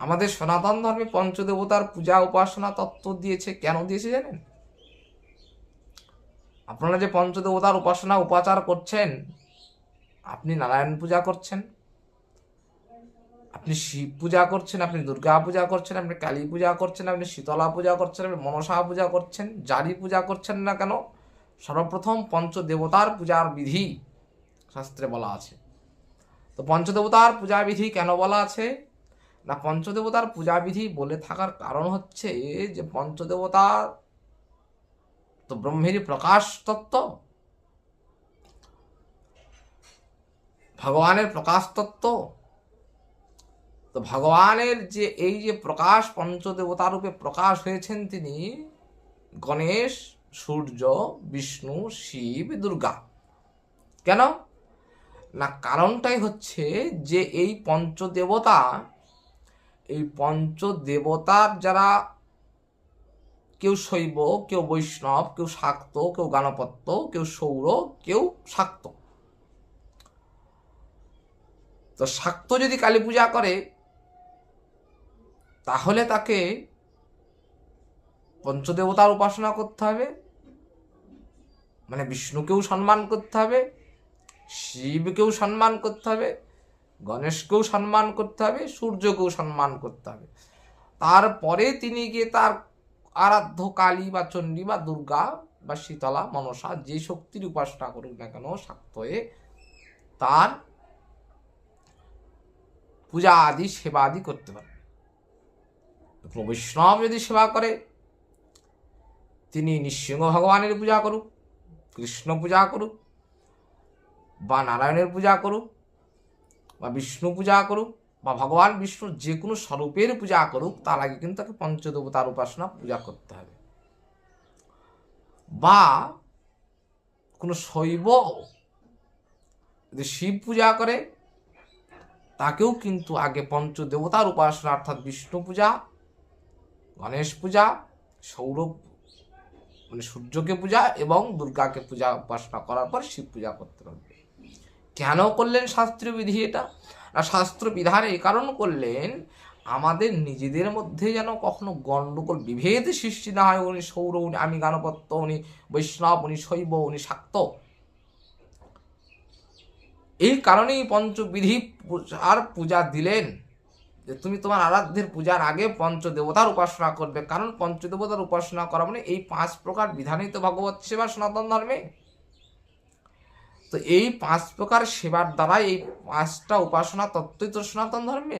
আমাদের সনাতন ধর্মে পঞ্চদেবতার পূজা, উপাসনা, তত্ত্ব দিয়েছে কেন দিয়েছে জানেন? আপনারা যে পঞ্চদেবতার উপাসনা, উপাচার করছেন, আপনি নারায়ণ পূজা করছেন, আপনি শিব পূজা করছেন, আপনি দুর্গা পূজা করছেন, আপনি কালী পূজা করছেন, আপনি শীতলা পূজা করছেন, আপনি মনসা পূজা করছেন, জারি পূজা করছেন না কেন? সর্বপ্রথম পঞ্চদেবতার পূজার বিধি শাস্ত্রে বলা আছে। তো পঞ্চদেবতার পূজা বিধি কেন বলা আছে? না পঞ্চদেবতার পূজা বিধি বলে থাকার কারণ হচ্ছে যে পঞ্চদেবতা তো ব্রহ্মেরই প্রকাশ তত্ত্ব। ভগবানের প্রকাশ তত্ত্ব। তো ভগবানের যে এই যে প্রকাশ পঞ্চদেবতা রূপে প্রকাশ হয়েছেন তিনি গণেশ, সূর্য, বিষ্ণু, শিব, দুর্গা। কেন? না কারণটাই হচ্ছে যে এই পঞ্চদেবতা এই পঞ্চদেবতার যারা কেউ শৈব, কেউ বৈষ্ণব, কেউ শাক্ত, কেউ গানপত্য, কেউ সৌর, কেউ শাক্ত। তো শাক্ত যদি কালী পূজা করে, তাহলে তাকে পঞ্চদেবতার উপাসনা করতে হবে মানে বিষ্ণুকেও সম্মান করতে হবে, শিবকেও সম্মান করতে হবে গণেশকেও সম্মান করতে হবে, সূর্যকেও সম্মান করতে হবে। তারপরে তিনি গিয়ে তার আরাধ্য কালী বা চণ্ডী বা দুর্গা বা শীতলা, মনসা যে শক্তির উপাসনা করুক না কেন, শাক্ত হয়ে তার পূজা আদি, সেবা আদি করতে কোনো বৈষ্ণব যদি সেবা করে, তিনি নৃসিংহ ভগবানের পূজা করুক, কৃষ্ণ পূজা করুক বা নারায়ণের পূজা করুক বা বিষ্ণু পূজা করুক বা ভগবান বিষ্ণুর যে কোনো স্বরূপের পূজা করুক, তার আগে কিন্তু তাকে পঞ্চদেবতার উপাসনা পূজা করতে হবে। বা কোনো শৈব যদি শিব পূজা করে, তাকেও কিন্তু আগে পঞ্চদেবতার উপাসনা, অর্থাৎ বিষ্ণু পূজা, গণেশ পূজা, সৌরভ মানে সূর্যকে পূজা এবং দুর্গাকে পূজা উপাসনা করার পর শিব পূজা করতে পারবে কেন করলেন শাস্ত্রীয় বিধি এটা? না শাস্ত্র বিধান এই কারণ করলেন, আমাদের নিজেদের মধ্যে যেন কখনো গণ্ডগোল, বিভেদ সৃষ্টি না হয়। উনি সৌর, উনি আমি গানপত্য, উনি বৈষ্ণব, উনি শৈব, উনি শাক্ত। এই কারণেই পঞ্চবিধি পূজার পূজা দিলেন। যে তুমি তোমার আরাধ্যের পূজার আগে পঞ্চদেবতার উপাসনা করবে। কারণ পঞ্চদেবতার উপাসনা করা মানে এই পাঁচ প্রকার বিধানই তো ভগবত সেবা সনাতন ধর্মে। তো এই পাঁচ প্রকার সেবার দ্বারা এই পাঁচটা উপাসনা তত্ত্বই তো সনাতন ধর্মে?